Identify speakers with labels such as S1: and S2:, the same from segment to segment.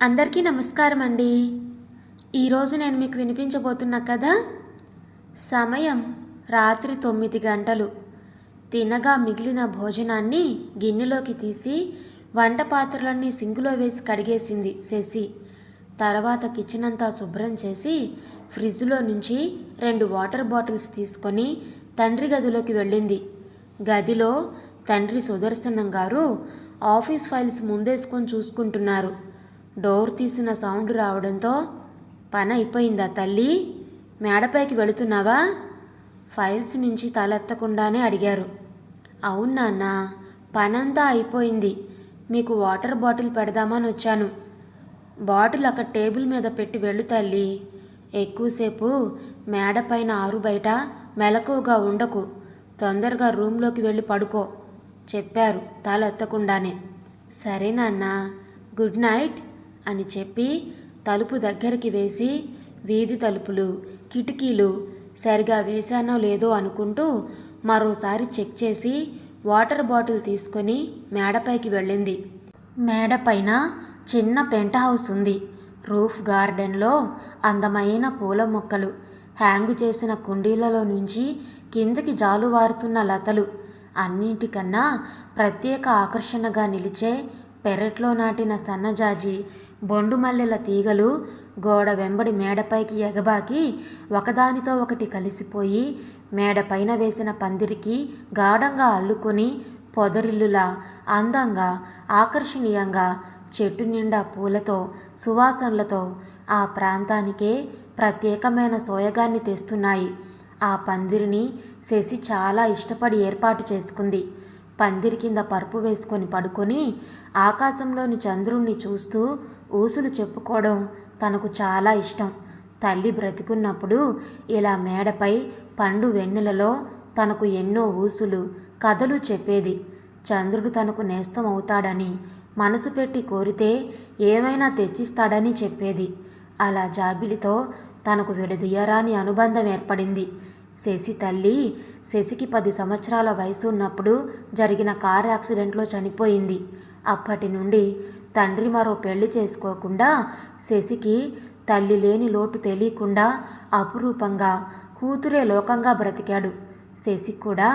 S1: అందరికీ నమస్కారం అండి. ఈరోజు నేను మీకు వినిపించబోతున్న కథ సమయం రాత్రి తొమ్మిది గంటలు. తినగా మిగిలిన భోజనాన్ని గిన్నెలోకి తీసి వంట పాత్రలన్నీ సింకులో వేసి కడిగేసింది శశి. తర్వాత కిచెన్ అంతా శుభ్రం చేసి ఫ్రిడ్జ్లో నుంచి రెండు వాటర్ బాటిల్స్ తీసుకొని తండ్రి గదిలోకి వెళ్ళింది. గదిలో తండ్రి సుదర్శనం గారు ఆఫీస్ ఫైల్స్ ముందేసుకొని చూసుకుంటున్నారు. డోర్ తీసిన సౌండ్ రావడంతో పని అయిపోయిందా తల్లి? మేడపైకి వెళుతున్నావా? ఫైల్స్ నుంచి తలెత్తకుండానే అడిగారు. అవును నాన్న పనంతా అయిపోయింది. మీకు వాటర్ బాటిల్ పెడదామని వచ్చాను. బాటిల్ అక్కడ టేబుల్ మీద పెట్టి వెళ్ళు తల్లి. ఎక్కువసేపు మేడపైన ఆరు బయట మెలకువగా ఉండకు. తొందరగా రూమ్లోకి వెళ్ళి పడుకో చెప్పారు తలెత్తకుండానే. సరే నాన్న గుడ్ నైట్. అని చెప్పి తలుపు దగ్గరికి వేసి వీధి తలుపులు కిటికీలు సరిగా వేశానో లేదో అనుకుంటూ మరోసారి చెక్ చేసి వాటర్ బాటిల్ తీసుకొని మేడపైకి వెళ్ళింది. మేడపైన చిన్న పెంట్ హౌస్ ఉంది. రూఫ్ గార్డెన్లో అందమైన పూల మొక్కలు హ్యాంగ్ చేసిన కుండీలలో నుంచి కిందకి జాలువారుతున్న లతలు అన్నింటికన్నా ప్రత్యేక ఆకర్షణగా నిలిచే పెరట్లో నాటిన సన్నజాజి బొండు మల్లెల తీగలు గోడ వెంబడి మేడపైకి ఎగబాకి ఒకదానితో ఒకటి కలిసిపోయి మేడపైన వేసిన పందిరికి గాఢంగా అల్లుకొని పొదరిల్లులా అందంగా ఆకర్షణీయంగా చెట్టు నిండా పూలతో సువాసనలతో ఆ ప్రాంతానికే ప్రత్యేకమైన సోయగాన్ని తెస్తున్నాయి. ఆ పందిరిని శశి చాలా ఇష్టపడి ఏర్పాటు చేసుకుంది. పందిరి కింద పరుపు వేసుకొని పడుకొని ఆకాశంలోని చంద్రుణ్ణి చూస్తూ ఊసులు చెప్పుకోవడం తనకు చాలా ఇష్టం. తల్లి బ్రతికున్నప్పుడు ఇలా మేడపై పండు వెన్నెలలో తనకు ఎన్నో ఊసులు కథలు చెప్పేది. చంద్రుడు తనకు నేస్తం అవుతాడని మనసు పెట్టి కోరితే ఏమైనా తెచ్చిస్తాడని చెప్పేది. అలా జాబిలితో తనకు విడదీయరాని అనుబంధం ఏర్పడింది. శశి తల్లి శశికి పది సంవత్సరాల వయసు ఉన్నప్పుడు జరిగిన కార్ యాక్సిడెంట్లో చనిపోయింది. అప్పటి నుండి తండ్రి మరో పెళ్ళి చేసుకోకుండా శశికి తల్లి లేని లోటు తెలియకుండా అపురూపంగా కూతురే లోకంగా బ్రతికాడు. శశి కూడా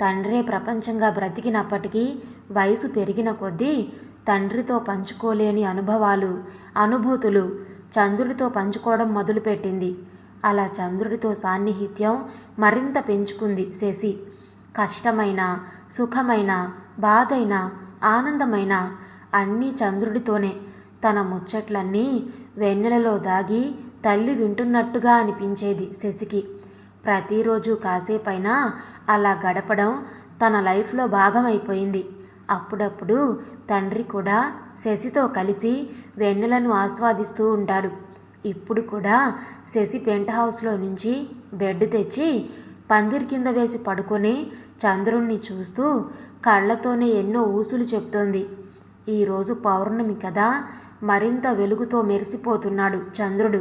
S1: తండ్రే ప్రపంచంగా బ్రతికినప్పటికీ వయసు పెరిగిన కొద్దీ తండ్రితో పంచుకోలేని అనుభవాలు అనుభూతులు చంద్రుడితో పంచుకోవడం మొదలుపెట్టింది. అలా చంద్రుడితో సాన్నిహిత్యం మరింత పెంచుకుంది శశి. కష్టమైన సుఖమైన బాధైన ఆనందమైన అన్నీ చంద్రుడితోనే. తన ముచ్చట్లన్నీ వెన్నెలలో దాగి తల్లి వింటున్నట్టుగా అనిపించేది శశికి. ప్రతిరోజు కాసేపైనా అలా గడపడం తన లైఫ్లో భాగమైపోయింది. అప్పుడప్పుడు తండ్రి కూడా శశితో కలిసి వెన్నెలను ఆస్వాదిస్తూ ఉంటాడు. ఇప్పుడు కూడా శశి పెంట్ హౌస్లో నుంచి బెడ్ తెచ్చి పందిరి కింద వేసి పడుకొని చంద్రుణ్ణి చూస్తూ కళ్ళతోనే ఎన్నో ఊసులు చెప్తోంది. ఈరోజు పౌర్ణమి కదా? మరింత వెలుగుతో మెరిసిపోతున్నాడు చంద్రుడు.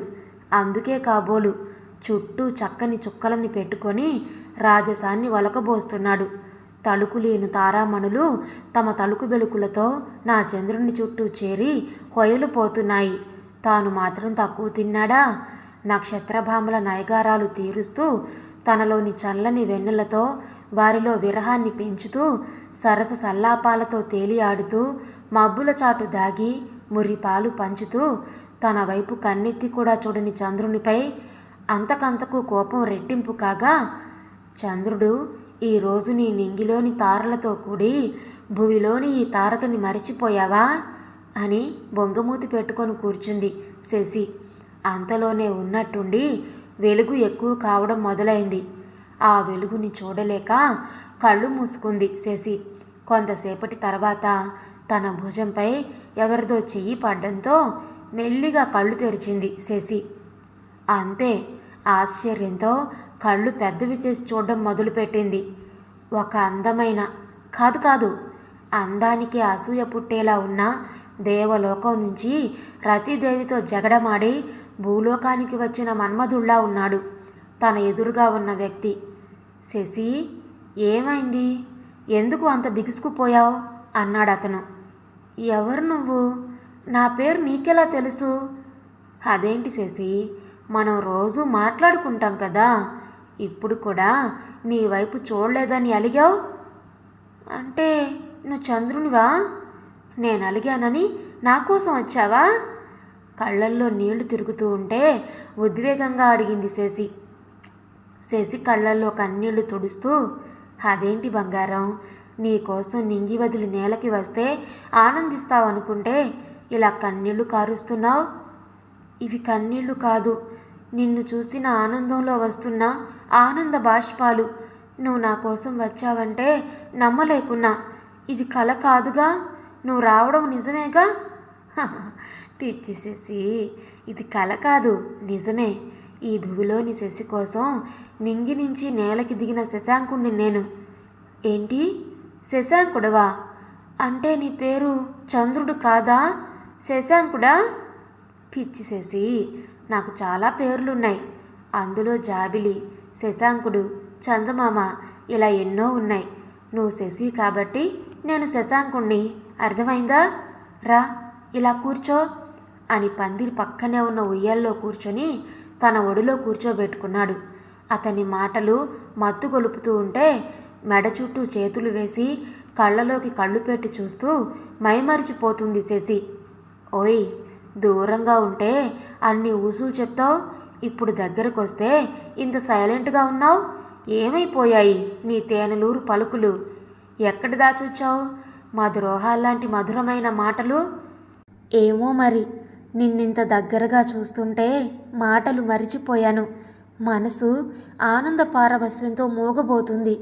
S1: అందుకే కాబోలు చుట్టూ చక్కని చుక్కలని పెట్టుకొని రాజసాన్ని వలకబోస్తున్నాడు. తలుకు లేని తారామణులు తమ తలుకు బెలుకులతో నా చంద్రుని చుట్టూ చేరి హొయలు పోతున్నాయి. తాను మాత్రం తక్కువ తిన్నాడా? నక్షత్రభామల నయగారాలు తీరుస్తూ తనలోని చల్లని వెన్నెలతో వారిలో విరహాన్ని పెంచుతూ సరస సల్లాపాలతో తేలియాడుతూ మబ్బుల చాటు దాగి మురిపాలు పంచుతూ తన వైపు కన్నెత్తి కూడా చూడని చంద్రునిపై అంతకంతకు కోపం రెట్టింపు కాగా చంద్రుడు ఈరోజు నీ నింగిలోని తారలతో కూడి భువిలోని ఈ తారకని మరిచిపోయావా? అని బొంగమూతి పెట్టుకొని కూర్చుంది శశి. అంతలోనే ఉన్నట్టుండి వెలుగు ఎక్కువ కావడం మొదలైంది. ఆ వెలుగుని చూడలేక కళ్ళు మూసుకుంది శశి. కొంతసేపటి తర్వాత తన భుజంపై ఎవరిదో చెయ్యి పడ్డంతో మెల్లిగా కళ్ళు తెరిచింది శశి. అంతే ఆశ్చర్యంతో కళ్ళు పెద్దవి చేసి చూడడం మొదలుపెట్టింది. ఒక అందమైన కాదు కాదు అందానికి అసూయ పుట్టేలా ఉన్న దేవలోకం నుంచి రతిదేవితో జగడమాడి భూలోకానికి వచ్చిన మన్మధుళ్ళా ఉన్నాడు తన ఎదురుగా ఉన్న వ్యక్తి. శశి ఏమైంది? ఎందుకు అంత బిగుసుకుపోయావు? అన్నాడు అతను ఎవరు నువ్వు? నా పేరు నీకెలా తెలుసు? అదేంటి శశి? మనం రోజు మాట్లాడుకుంటాం కదా. ఇప్పుడు కూడా నీ వైపు చూడలేదని అలిగావు? అంటే నువ్వు చంద్రునివా? నేను అలిగానని నా కోసం వచ్చావా? కళ్ళల్లో నీళ్ళు తిరుగుతూ ఉంటే ఉద్వేగంగా అడిగింది శశి. శశి కళ్ళల్లో కన్నీళ్ళు తుడుస్తూ అదేంటి బంగారం? నీకోసం నింగి వదిలి నేలకి వస్తే ఆనందిస్తావు అనుకుంటే ఇలా కన్నీళ్ళు కారుస్తున్నావు? ఇవి కన్నీళ్ళు కాదు. నిన్ను చూసిన ఆనందంలో వస్తున్న ఆనంద బాష్పాలు. నువ్వు నా కోసం వచ్చావంటే నమ్మలేకున్నా. ఇది కల కాదుగా? నువ్వు రావడం నిజమేగా? పిచ్చి శశి ఇది కల కాదు నిజమే. ఈ భూమిలోని శశి కోసం నింగి నుంచి నేలకి దిగిన శశాంకుణ్ణి నేను. ఏంటి? శశాంకుడవా? అంటే నీ పేరు చంద్రుడు కాదా? శశాంకుడా? పిచ్చి శశి నాకు చాలా పేర్లున్నాయి. అందులో జాబిలి శశాంకుడు చందమామ ఇలా ఎన్నో ఉన్నాయి. నువ్వు శశి కాబట్టి నేను శశాంకుణ్ణి. అర్థమైందా? రా ఇలా కూర్చో అని పందిరి పక్కనే ఉన్న ఉయ్యాల్లో కూర్చొని తన ఒడిలో కూర్చోబెట్టుకున్నాడు. అతని మాటలు మత్తు గొలుపుతూ ఉంటే మెడ చుట్టూ చేతులు వేసి కళ్ళలోకి కళ్ళు పెట్టి చూస్తూ మైమరిచిపోతుంది శశి. ఓయ్ దూరంగా ఉంటే అన్ని ఊసులు చెప్తావు? ఇప్పుడు దగ్గరకు వస్తే ఇంత సైలెంట్గా ఉన్నావు? ఏమైపోయాయి నీ తేనెలూరు పలుకులు? ఎక్కడ దాచొచ్చావు? మా ద్రోహాల్లాంటి మధురమైన మాటలు? ఏమో మరి నిన్నింత దగ్గరగా చూస్తుంటే మాటలు మరిచిపోయాను. మనసు ఆనంద పారవస్యంతో మోగబోతుంది.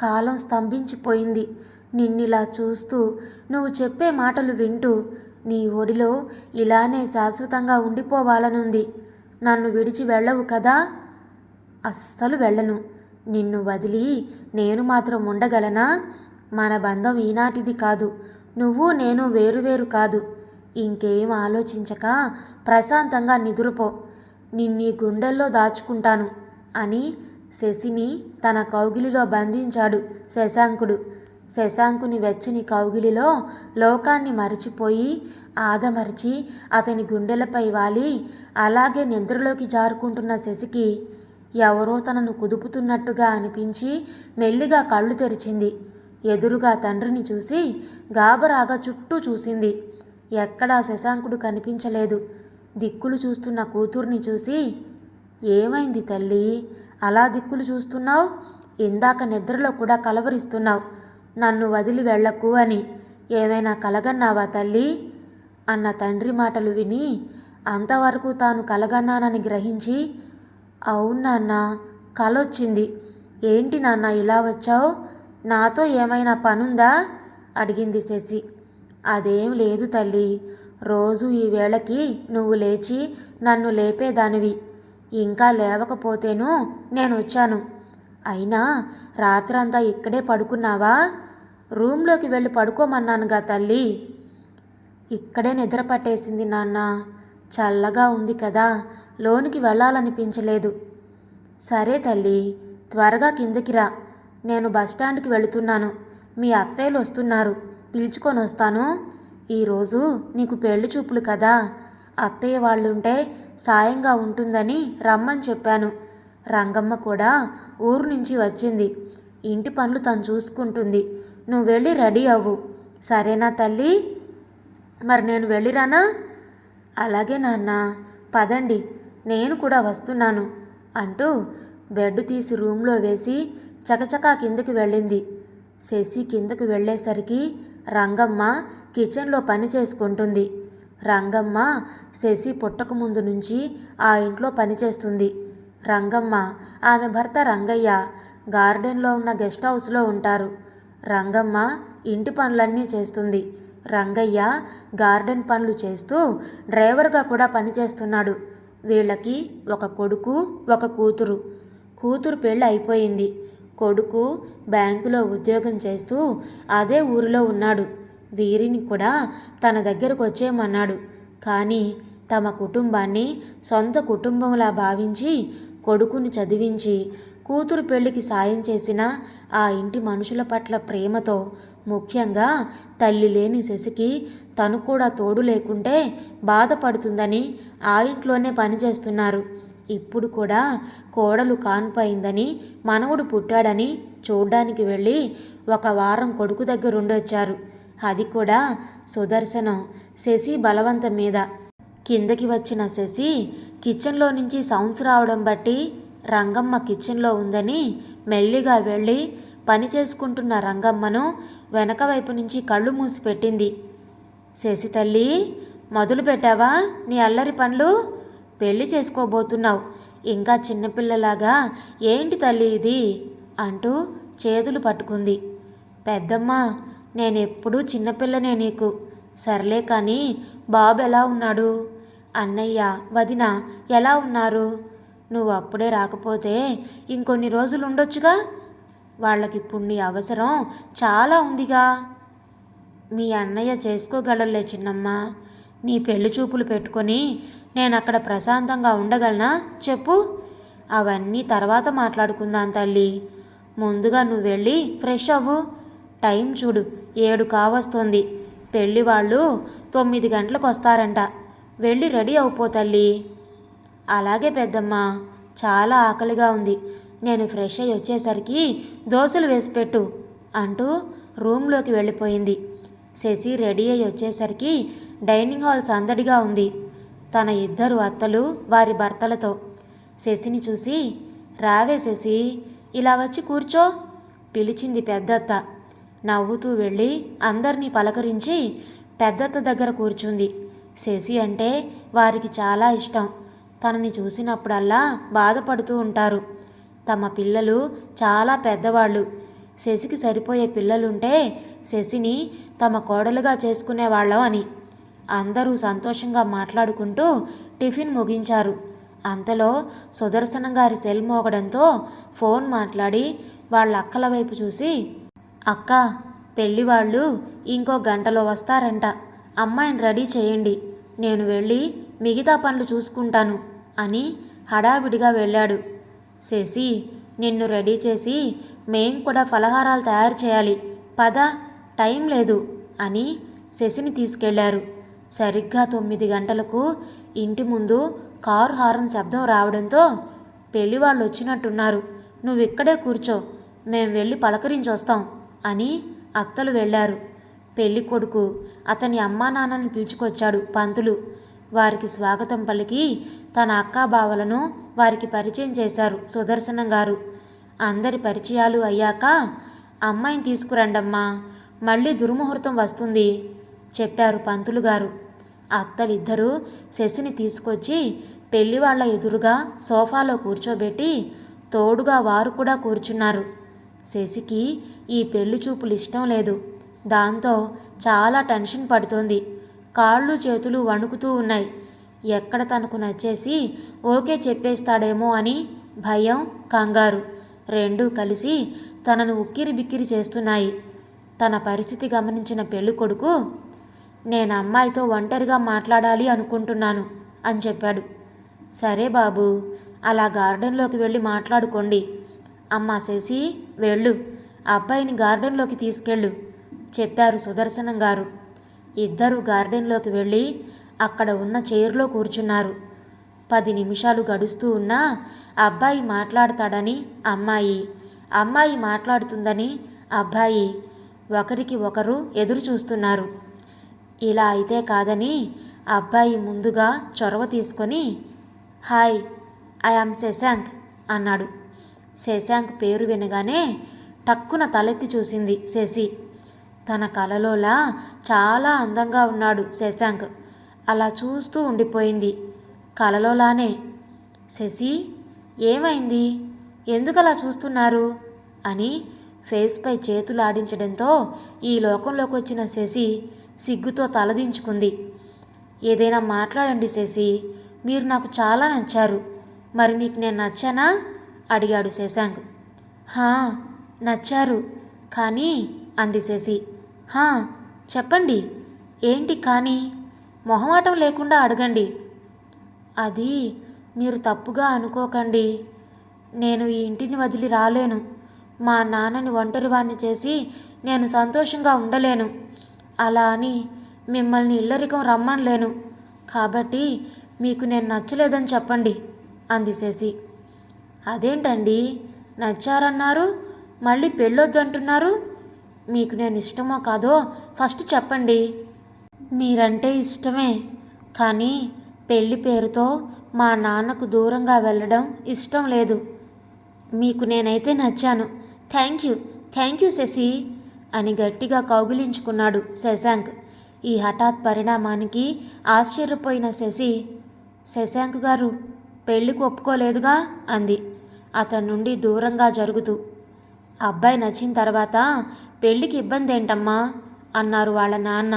S1: కాలం స్తంభించిపోయింది. నిన్నిలా చూస్తూ నువ్వు చెప్పే మాటలు వింటూ నీ ఒడిలో ఇలానే శాశ్వతంగా ఉండిపోవాలనుంది. నన్ను విడిచి వెళ్ళవు కదా? అస్సలు వెళ్ళను. నిన్ను వదిలి నేను మాత్రం ఉండగలనా? మన బంధం ఈనాటిది కాదు. నువ్వు నేను వేరువేరు కాదు. ఇంకేం ఆలోచించక ప్రశాంతంగా నిదురుపో. నిన్నీ గుండెల్లో దాచుకుంటాను అని శశిని తన కౌగిలిలో బంధించాడు శశాంకుడు. శశాంకుని వెచ్చని కౌగిలిలో లోకాన్ని మరిచిపోయి ఆదమరిచి అతని గుండెలపై వాలి అలాగే నిద్రలోకి జారుకుంటున్న శశికి ఎవరో తనను కుదుపుతున్నట్టుగా అనిపించి మెల్లిగా కళ్ళు తెరిచింది. ఎదురుగా తండ్రిని చూసి గాబరాగా చుట్టూ చూసింది. ఎక్కడా శశాంకుడు కనిపించలేదు. దిక్కులు చూస్తున్న కూతుర్ని చూసి ఏమైంది తల్లి? అలా దిక్కులు చూస్తున్నావు? ఇందాక నిద్రలో కూడా కలవరిస్తున్నావు. నన్ను వదిలి వెళ్ళకు అని. ఏమైనా కలగన్నావా తల్లి? అన్న తండ్రి మాటలు విని అంతవరకు తాను కలగన్నానని గ్రహించి అవును నాన్న కలొచ్చింది. ఏంటి నాన్న ఇలా వచ్చావు? నాతో ఏమైనా పనుందా? అడిగింది శశి. అదేం లేదు తల్లి. రోజు ఈ వేళకి నువ్వు లేచి నన్ను లేపేదానివి ఇంకా లేవకపోతేను నేను వచ్చాను అయినా రాత్రంతా ఇక్కడే పడుకున్నావా? రూమ్లోకి వెళ్ళి పడుకోమన్నానుగా తల్లి. ఇక్కడే నిద్ర పట్టేసింది నాన్న. చల్లగా ఉంది కదా. లోనికి వెళ్ళాలనిపించలేదు. సరే తల్లి త్వరగా కిందకి రా. నేను బస్టాండ్కి వెళుతున్నాను. మీ అత్తయ్యలు వస్తున్నారు పిలుచుకొని వస్తాను ఈరోజు నీకు పెళ్ళి చూపులు కదా. అత్తయ్య వాళ్ళుంటే సాయంగా ఉంటుందని రమ్మని చెప్పాను. రంగమ్మ కూడా ఊరు నుంచి వచ్చింది. ఇంటి పనులు తను చూసుకుంటుంది. నువ్వు వెళ్ళి రెడీ అవ్వు. సరేనా తల్లి? మరి నేను వెళ్ళిరానా? అలాగే నాన్న. పదండి. నేను కూడా వస్తున్నాను అంటూ బెడ్ తీసి రూమ్లో వేసి చకచకా కిందకి వెళ్ళింది. శశి కిందకు వెళ్ళేసరికి రంగమ్మ కిచెన్లో పని చేసుకుంటుంది. రంగమ్మ శశి పుట్టక ముందు నుంచి ఆ ఇంట్లో పనిచేస్తుంది రంగమ్మ ఆమె భర్త రంగయ్య గార్డెన్లో ఉన్న గెస్ట్ హౌస్లో ఉంటారు. రంగమ్మ ఇంటి పనులన్నీ చేస్తుంది. రంగయ్య గార్డెన్ పనులు చేస్తూ డ్రైవర్గా కూడా పనిచేస్తున్నాడు వీళ్ళకి ఒక కొడుకు ఒక కూతురు. కూతురు పెళ్ళి అయిపోయింది. కొడుకు బ్యాంకులో ఉద్యోగం చేస్తూ అదే ఊరిలో ఉన్నాడు. వీరిని కూడా తన దగ్గరకు వచ్చేయమన్నాడు. కానీ తమ కుటుంబాన్ని సొంత కుటుంబంలా భావించి కొడుకుని చదివించి కూతురు పెళ్ళికి సాయం చేసిన ఆ ఇంటి మనుషుల పట్ల ప్రేమతో ముఖ్యంగా తల్లి లేని శశికి తను కూడా తోడు లేకుంటే బాధపడుతుందని ఆ ఇంట్లోనే పనిచేస్తున్నారు ఇప్పుడు కూడా కోడలు కాన్పయిందని మనవడు పుట్టాడని చూడ్డానికి వెళ్ళి ఒక వారం కొడుకు దగ్గరుండొచ్చారు. అది కూడా సుదర్శనం. శశి బలవంతం మీద. కిందకి వచ్చిన శశి కిచెన్లో నుంచి సౌండ్స్ రావడం బట్టి రంగమ్మ కిచెన్లో ఉందని మెల్లిగా వెళ్ళి పని చేసుకుంటున్న రంగమ్మను వెనక వైపు నుంచి కళ్ళు మూసి పెట్టింది. శశి తల్లి మొదలు పెట్టావా? నీ అల్లరి పనులు? పెళ్ళి చేసుకోబోతున్నావు. ఇంకా చిన్నపిల్లలాగా ఏంటి తల్లి ఇది? అంటూ చేతులు పట్టుకుంది. పెద్దమ్మ నేనెప్పుడూ చిన్నపిల్లనే నీకు. సర్లే కానీ బాబు ఎలా ఉన్నాడు? అన్నయ్య వదిన ఎలా ఉన్నారు? నువ్వు అప్పుడే రాకపోతే ఇంకొన్ని రోజులు ఉండొచ్చుగా వాళ్ళకిప్పుడు నీ అవసరం చాలా ఉందిగా. మీ అన్నయ్య చేసుకోగలలే చిన్నమ్మ. నీ పెళ్ళి చూపులు పెట్టుకొని నేను అక్కడ ప్రశాంతంగా ఉండగలనా? చెప్పు. అవన్నీ తర్వాత మాట్లాడుకుందాం తల్లి. ముందుగా నువ్వు వెళ్ళి ఫ్రెష్ అవ్వు. టైం చూడు ఏడు కావస్తోంది. పెళ్ళి వాళ్ళు తొమ్మిది గంటలకు వస్తారంట వెళ్ళి రెడీ అవుపో తల్లి. అలాగే పెద్దమ్మ చాలా ఆకలిగా ఉంది. నేను ఫ్రెష్ అయ్యి వచ్చేసరికి దోశలు వేసి పెట్టు అంటూ రూమ్లోకి వెళ్ళిపోయింది. శశి రెడీ అయ్యి వచ్చేసరికి డైనింగ్ హాల్ సందడిగా ఉంది. తన ఇద్దరు అత్తలు వారి భర్తలతో. శశిని చూసి రావే శశి ఇలా వచ్చి కూర్చో పిలిచింది పెద్దత్త. నవ్వుతూ వెళ్ళి అందరినీ పలకరించి పెద్దత్త దగ్గర కూర్చుంది. శశి అంటే వారికి చాలా ఇష్టం. తనని చూసినప్పుడల్లా బాధపడుతూ ఉంటారు. తమ పిల్లలు చాలా పెద్దవాళ్ళు. శశికి సరిపోయే పిల్లలుంటే శశిని తమ కోడలుగా చేసుకునేవాళ్ళం అని. అందరూ సంతోషంగా మాట్లాడుకుంటూ టిఫిన్ ముగించారు. అంతలో సుదర్శనం గారి సెల్ మోగడంతో ఫోన్ మాట్లాడి వాళ్ళ అక్కల వైపు చూసి అక్క పెళ్ళి వాళ్ళు ఇంకో గంటలో వస్తారంట. అమ్మాయిని రెడీ చేయండి. నేను వెళ్ళి మిగతా పనులు చూసుకుంటాను అని హడావిడిగా వెళ్ళాడు. శశి నిన్ను రెడీ చేసి మేం కూడా ఫలహారాలు తయారు చేయాలి. పద టైం లేదు అని శశిని తీసుకెళ్ళారు సరిగ్గా తొమ్మిది గంటలకు ఇంటి ముందు కారు హారన్ శబ్దం రావడంతో పెళ్ళి వాళ్ళు వచ్చినట్టున్నారు. నువ్వు ఇక్కడే కూర్చో. మేం వెళ్ళి పలకరించొస్తాం అని అత్తలు వెళ్ళారు పెళ్ళి కొడుకు అతని అమ్మా నాన్నని పిలుచుకొచ్చాడు పంతులు. వారికి స్వాగతం పలికి తన అక్కాబావలను వారికి పరిచయం చేశారు సుదర్శనం గారు. అందరి పరిచయాలు అయ్యాక అమ్మాయిని తీసుకురండమ్మా మళ్ళీ దుర్ముహూర్తం వస్తుంది చెప్పారు పంతులు గారు. అత్తలిద్దరూ శశిని తీసుకొచ్చి పెళ్ళివాళ్ళ ఎదురుగా సోఫాలో కూర్చోబెట్టి తోడుగా వారు కూడా కూర్చున్నారు. శశికి ఈ పెళ్ళి చూపులు ఇష్టం లేదు. దాంతో చాలా టెన్షన్ పడుతోంది. కాళ్ళు చేతులు వణుకుతూ ఉన్నాయి. ఎక్కడ తనకు నచ్చేసి ఓకే చెప్పేస్తాడేమో అని భయం కంగారు రెండూ కలిసి తనను ఉక్కిరి బిక్కిరి చేస్తున్నాయి. తన పరిస్థితి గమనించిన పెళ్ళి కొడుకు నేను అమ్మాయితో ఒంటరిగా మాట్లాడాలి అనుకుంటున్నాను అని చెప్పాడు. సరే బాబు అలా గార్డెన్లోకి వెళ్ళి మాట్లాడుకోండి. అమ్మా శశి వెళ్ళు. అబ్బాయిని గార్డెన్లోకి తీసుకెళ్ళు చెప్పారు సుదర్శనం గారు. ఇద్దరు గార్డెన్లోకి వెళ్ళి అక్కడ ఉన్న చైర్లో కూర్చున్నారు. పది నిమిషాలు గడుస్తూ ఉన్నా అబ్బాయి మాట్లాడతాడని అమ్మాయి. అమ్మాయి మాట్లాడుతుందని అబ్బాయి. ఒకరికి ఒకరు ఎదురు చూస్తున్నారు. ఇలా అయితే కాదని అబ్బాయి ముందుగా చొరవ తీసుకొని హాయ్ ఐ ఆమ్ శశాంక్ అన్నాడు. శశాంక్ పేరు వినగానే టక్కున తలెత్తి చూసింది శశి తన కలలోలా చాలా అందంగా ఉన్నాడు శశాంక్ అలా చూస్తూ ఉండిపోయింది. కలలోలానే శశి ఏమైంది? ఎందుకలా చూస్తున్నారు? అని ఫేస్పై చేతులు ఆడించడంతో ఈ లోకంలోకి వచ్చిన శశి సిగ్గుతో తలదించుకుంది ఏదైనా మాట్లాడండి శశి మీరు నాకు చాలా నచ్చారు. మరి మీకు నేను నచ్చానా? అడిగాడు శశాంక్. హా నచ్చారు. కానీ అంది శశి. హా చెప్పండి. ఏంటి కానీ? మొహమాటం లేకుండా అడగండి. అది మీరు తప్పుగా అనుకోకండి. నేను ఈ ఇంటిని వదిలి రాలేను. మా నాన్నని ఒంటరివాణ్ణి చేసి నేను సంతోషంగా ఉండలేను. అలా అని మిమ్మల్ని ఇల్లరికం రమ్మనలేను. కాబట్టి మీకు నేను నచ్చలేదని చెప్పండి అంది శశి. అదేంటండి? నచ్చారన్నారు? మళ్ళీ పెళ్ళొద్దంటున్నారు? మీకు నేను ఇష్టమో కాదో ఫస్ట్ చెప్పండి. మీరంటే ఇష్టమే కానీ పెళ్ళి పేరుతో మా నాన్నకు దూరంగా వెళ్ళడం ఇష్టం లేదు. మీకు నేనైతే నచ్చాను. Thank you thank you Shashi అని గట్టిగా కౌగిలించుకున్నాడు శశాంక్. ఈ హఠాత్ పరిణామానికి ఆశ్చర్యపోయిన శశి శశాంక్ గారు పెళ్ళికి ఒప్పుకోలేదుగా? అంది. అతని నుండి దూరంగా జరుగుతూ అబ్బాయి నచ్చిన తర్వాత పెళ్ళికి ఇబ్బంది ఏంటమ్మా అన్నారు వాళ్ళ నాన్న.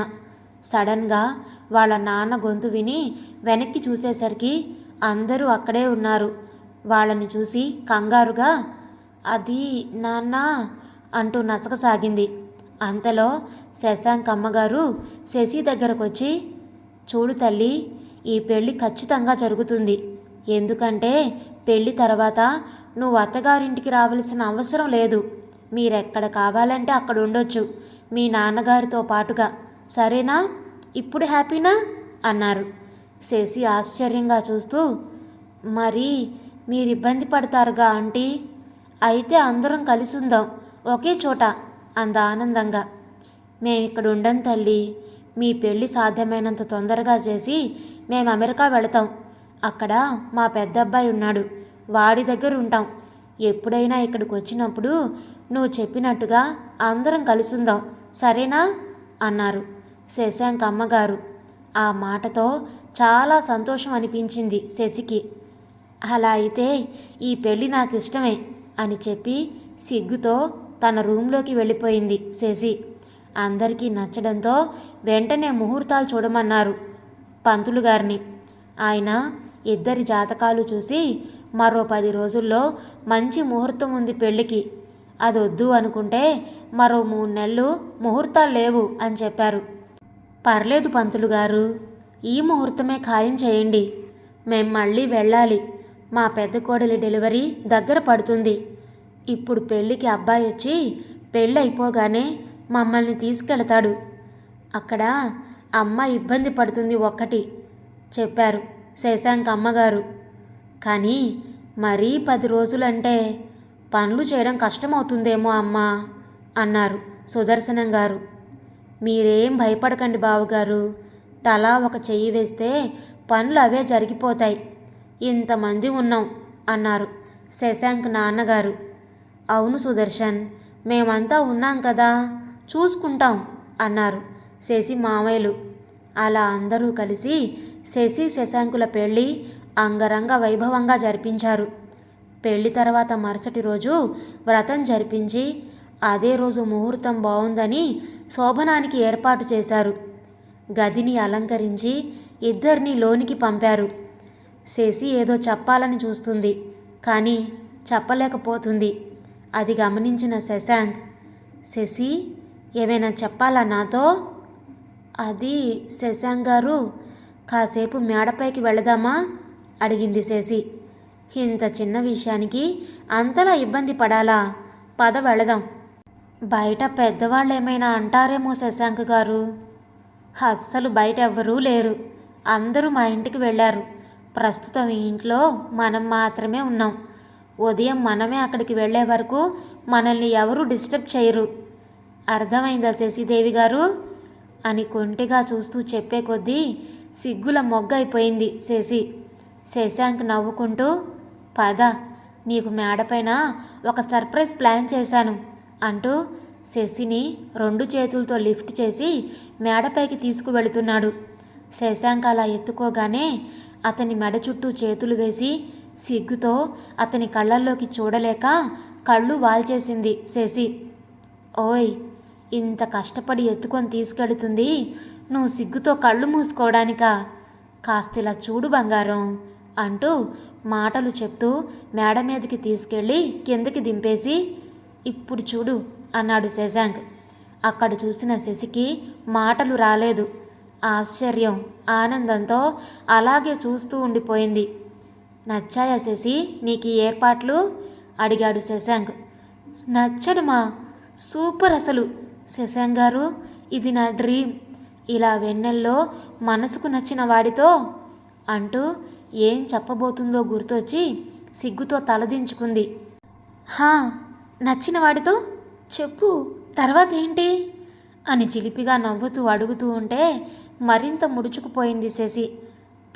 S1: సడన్గా వాళ్ళ నాన్న గొంతు విని వెనక్కి చూసేసరికి అందరూ అక్కడే ఉన్నారు. వాళ్ళని చూసి కంగారుగా అది నాన్న అంటూ నసకసాగింది అంతలో శశాంక్ అమ్మగారు శశి దగ్గరకు వచ్చి చూడు తల్లి ఈ పెళ్ళి ఖచ్చితంగా జరుగుతుంది. ఎందుకంటే పెళ్ళి తర్వాత నువ్వు అత్తగారింటికి రావాల్సిన అవసరం లేదు. మీరెక్కడ కావాలంటే అక్కడ ఉండొచ్చు. మీ నాన్నగారితో పాటుగా. సరేనా? ఇప్పుడు హ్యాపీనా? అన్నారు. శశి ఆశ్చర్యంగా చూస్తూ మరి మీరు ఇబ్బంది పడతారుగా ఆంటీ? అయితే అందరం కలిసి ఉందాం ఒకే చోట అంద ఆనందంగా. మేమిక్కడ ఉండం తల్లి మీ పెళ్ళి సాధ్యమైనంత తొందరగా చేసి మేము అమెరికా వెళతాం. అక్కడ మా పెద్దబ్బాయి ఉన్నాడు వాడి దగ్గర ఉంటాం. ఎప్పుడైనా ఇక్కడికి వచ్చినప్పుడు నువ్వు చెప్పినట్టుగా అందరం కలిసి ఉందాం సరేనా? అన్నారు. శశాంక్ అమ్మగారు. ఆ మాటతో చాలా సంతోషం అనిపించింది శశికి. అలా అయితే ఈ పెళ్ళి నాకు ఇష్టమే అని చెప్పి సిగ్గుతో తన రూంలోకి వెళ్ళిపోయింది శశి. అందరికీ నచ్చడంతో వెంటనే ముహూర్తాలు చూడమన్నారు పంతులు గారిని. ఆయన ఇద్దరి జాతకాలు చూసి మరో పది రోజుల్లో మంచి ముహూర్తం ఉంది పెళ్ళికి. అది వద్దు అనుకుంటే మరో మూడు నెలలు ముహూర్తాలు లేవు అని చెప్పారు. పర్లేదు పంతులు గారు ఈ ముహూర్తమే ఖాయం చేయండి. మేం మళ్ళీ వెళ్ళాలి. మా పెద్ద కోడలి డెలివరీ దగ్గర పడుతుంది. ఇప్పుడు పెళ్ళికి అబ్బాయి వచ్చి పెళ్ళి అయిపోగానే మమ్మల్ని తీసుకెళతాడు. అక్కడ అమ్మ ఇబ్బంది పడుతుంది ఒక్కటి చెప్పారు శశాంక్ అమ్మగారు. కానీ మరీ పది రోజులంటే పనులు చేయడం కష్టమవుతుందేమో అమ్మా అన్నారు సుదర్శనం గారు. మీరేం భయపడకండి బావగారు. తలా ఒక చెయ్యి వేస్తే పనులు అవే జరిగిపోతాయి. ఇంతమంది ఉన్నాం అన్నారు శశాంక్ నాన్నగారు. అవును సుదర్శన్ మేమంతా ఉన్నాం కదా చూసుకుంటాం అన్నారు శశి మామయ్యలు. అలా అందరూ కలిసి శశి శశాంకుల పెళ్ళి అంగరంగ వైభవంగా జరిపించారు. పెళ్ళి తర్వాత మరుసటి రోజు వ్రతం జరిపించి అదే రోజు ముహూర్తం బాగుందని శోభనానికి ఏర్పాటు చేశారు. గదిని అలంకరించి ఇద్దరిని లోనికి పంపారు. శశి ఏదో చెప్పాలని చూస్తుంది కానీ చెప్పలేకపోతుంది. అది గమనించిన శశాంక్ శశి ఏమైనా చెప్పాలా నాతో? అది శశాంక్ గారు కాసేపు మేడపైకి వెళదామా? అడిగింది శశి. ఇంత చిన్న విషయానికి అంతలా ఇబ్బంది పడాలా? పద వెళదాం. బయట పెద్దవాళ్ళు ఏమైనా అంటారేమో శశాంక్ గారు. అస్సలు బయట ఎవ్వరూ లేరు. అందరూ మా ఇంటికి వెళ్ళారు. ప్రస్తుతం ఈ ఇంట్లో మనం మాత్రమే ఉన్నాం. ఉదయం మనమే అక్కడికి వెళ్ళే వరకు మనల్ని ఎవరూ డిస్టర్బ్ చేయరు. అర్థమైందా శశిదేవి గారు? అని కొంటిగా చూస్తూ చెప్పే కొద్దీ సిగ్గుల మొగ్గైపోయింది శశి. శశాంక్ నవ్వుకుంటూ పద నీకు మేడపైన ఒక సర్ప్రైజ్ ప్లాన్ చేశాను అంటూ శశిని రెండు చేతులతో లిఫ్ట్ చేసి మేడపైకి తీసుకువెళుతున్నాడు. శశాంక్ అలా ఎత్తుకోగానే అతని మెడ చుట్టూ చేతులు వేసి సిగ్గుతో అతని కళ్ళల్లోకి చూడలేక కళ్ళు వాల్చేసింది శశి. ఓయ్ ఇంత కష్టపడి ఎత్తుకొని తీసుకెడుతుంది నువ్వు సిగ్గుతో కళ్ళు మూసుకోవడానికా? కాస్త ఇలా చూడు బంగారం అంటూ మాటలు చెప్తూ మేడ మీదకి తీసుకెళ్ళి కిందకి దింపేసి ఇప్పుడు చూడు అన్నాడు శశాంక్. అక్కడ చూసిన శశికి మాటలు రాలేదు. ఆశ్చర్యం ఆనందంతో అలాగే చూస్తూ ఉండిపోయింది. నచ్చాయా శశి నీకు ఈ ఏర్పాట్లు? అడిగాడు శశాంక్. నచ్చడుమా? సూపర్ అసలు. శశాంక్ గారు ఇది నా డ్రీమ్. ఇలా వెన్నెల్లో మనసుకు నచ్చిన వాడితో అంటూ ఏం చెప్పబోతుందో గుర్తొచ్చి సిగ్గుతో తలదించుకుంది. హా నచ్చిన వాడితో? చెప్పు తర్వాత ఏంటి? అని చిలిపిగా నవ్వుతూ అడుగుతూ ఉంటే మరింత ముడుచుకుపోయింది శశి.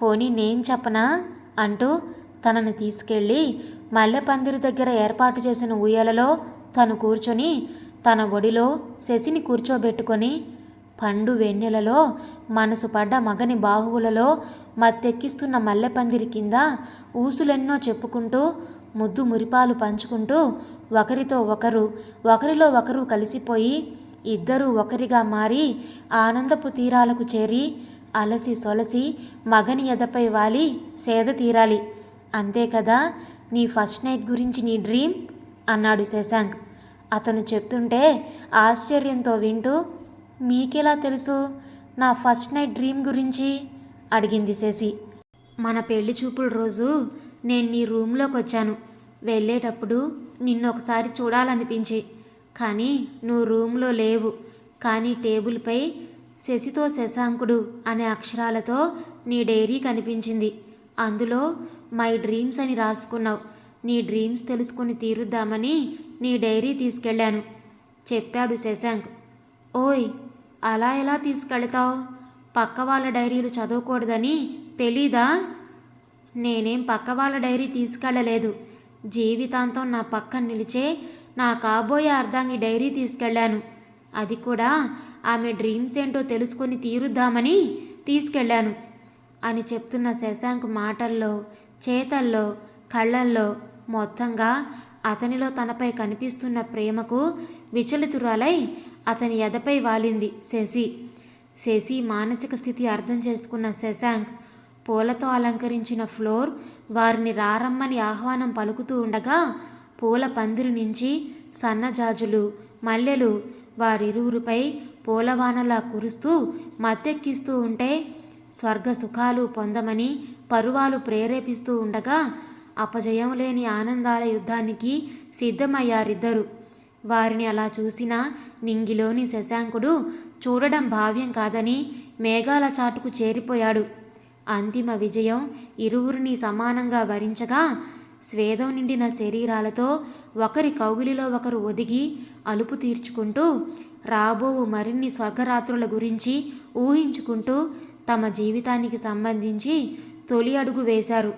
S1: పోనీ నేను చెప్పనా? అంటూ తనని తీసుకెళ్ళి మల్లెపందిరి దగ్గర ఏర్పాటు చేసిన ఉయ్యాలలో తను కూర్చొని తన ఒడిలో శశిని కూర్చోబెట్టుకొని పండు వెన్నెలలో మనసు పడ్డ మగని బాహువులలో మత్తెక్కిస్తున్న మల్లెపందిరి కింద ఊసులెన్నో చెప్పుకుంటూ ముద్దు మురిపాలు పంచుకుంటూ ఒకరితో ఒకరు ఒకరిలో ఒకరు కలిసిపోయి ఇద్దరూ ఒకరిగా మారి ఆనందపు తీరాలకు చేరి అలసి సొలసి మగని ఎదపై వాలి సేద తీరాలి. అంతే కదా నీ ఫస్ట్ నైట్ గురించి నీ డ్రీమ్? అన్నాడు శశాంక్. అతను చెప్తుంటే ఆశ్చర్యంతో వింటూ మీకెలా తెలుసు? నా ఫస్ట్ నైట్ డ్రీమ్ గురించి? అడిగింది శశి. మన పెళ్ళి చూపుల రోజు నేను నీ రూమ్లోకి వచ్చాను. వెళ్ళేటప్పుడు నిన్ను ఒకసారి చూడాలనిపించి. కానీ నువ్వు రూమ్లో లేవు. కానీ టేబుల్పై శశితో శశాంకుడు అనే అక్షరాలతో నీ డైరీ కనిపించింది. అందులో మై డ్రీమ్స్ అని రాసుకున్నావు. నీ డ్రీమ్స్ తెలుసుకుని తీరుద్దామని నీ డైరీ తీసుకెళ్ళాను. చెప్పాడు శశాంక్. ఓయ్ అలా ఎలా తీసుకెళ్తావు? పక్క వాళ్ళ డైరీలు చదవకూడదని తెలీదా? నేనేం పక్క వాళ్ళ డైరీ తీసుకెళ్ళలేదు జీవితాంతం నా పక్కన నిలిచే నా కాబోయే అర్ధాంగి డైరీ తీసుకెళ్ళాను. అది కూడా ఆమె డ్రీమ్స్ ఏంటో తెలుసుకొని తీరుద్దామని తీసుకెళ్ళాను. అని చెప్తున్న శశాంక్ మాటల్లో చేతల్లో కళ్ళల్లో మొత్తంగా అతనిలో తనపై కనిపిస్తున్న ప్రేమకు విచలితురాలై అతని ఎదపై వాలింది శశి. శశి మానసిక స్థితి అర్థం చేసుకున్న శశాంక్ పూలతో అలంకరించిన ఫ్లోర్ వారిని రారమ్మని ఆహ్వానం పలుకుతూ ఉండగా పూల పందిరి నుంచి సన్నజాజులు మల్లెలు వారిరువురిపై పూలవానలా కురుస్తూ మత్తెక్కిస్తూ ఉంటే స్వర్గ సుఖాలు పొందమని పరువాలు ప్రేరేపిస్తూ ఉండగా అపజయం లేని ఆనందాల యుద్ధానికి సిద్ధమయ్యారిద్దరు. వారిని అలా చూసిన నింగిలోని శశాంకుడు చూడడం భావ్యం కాదని మేఘాల చాటుకు చేరిపోయాడు. అంతిమ విజయం ఇరువురిని సమానంగా వరించగా స్వేదం నిండిన శరీరాలతో ఒకరి కౌగిలిలో ఒకరు ఒదిగి అలుపు తీర్చుకుంటూ రాబోవు మరిన్ని స్వర్గరాత్రుల గురించి ఊహించుకుంటూ తమ జీవితానికి సంబంధించి తొలి అడుగు వేశారు.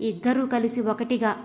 S1: ఇద్దరూ కలిసి ఒకటిగా